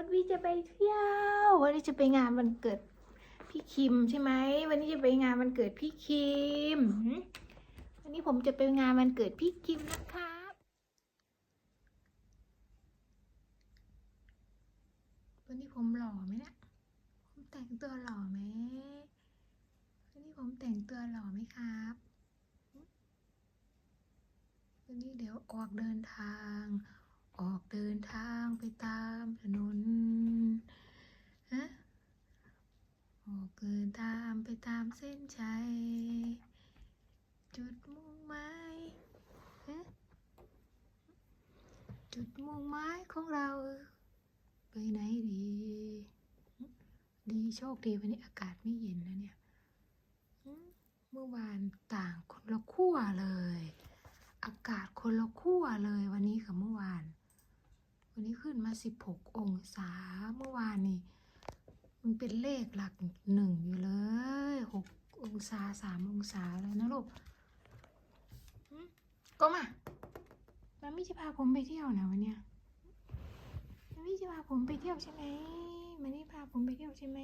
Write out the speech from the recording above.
วันนี้จะไปเที่ยว วันนี้จะไปงานวันเกิดพี่คิมใช่ไหม วันนี้จะไปงานวันเกิดพี่คิม วันนี้ผมจะไปงานวันเกิดพี่คิมนะครับวันนี้ผมหล่อไหมเนะผมแต่งตัวหล่อไหมวันนี้ผมแต่งตัวหล่อไหมครับ วันนี้เดี๋ยวออกเดินทาง ออกเดินทางไปตามถนน ฮะ ออก เดินทางไปตามเส้นชัย จุดมุ่งหมายจุดมุ่งหมายของเรา ไปไหนดี ดีโชคดีวันนี้อากาศไม่เย็นนะเนี่ย เมื่อวานต่างคนละขั้วเลย อากาศคนละขั้วเลยวันนี้กับเมื่อวาน วันนี้ขึ้นมาสิบหกองศาเมื่อวานนี่ันเป็นเลขหลักหนึ่งอยู่เลยหกองศาสามองศาเลยนะลูกก็มามันไม่จะพาผมไปเที่ยวนะวันเนี้ยมันไม่จะพาผมไปเที่ยวใช่ไหมมันไม่พาผมไปเที่ยวใช่ไหม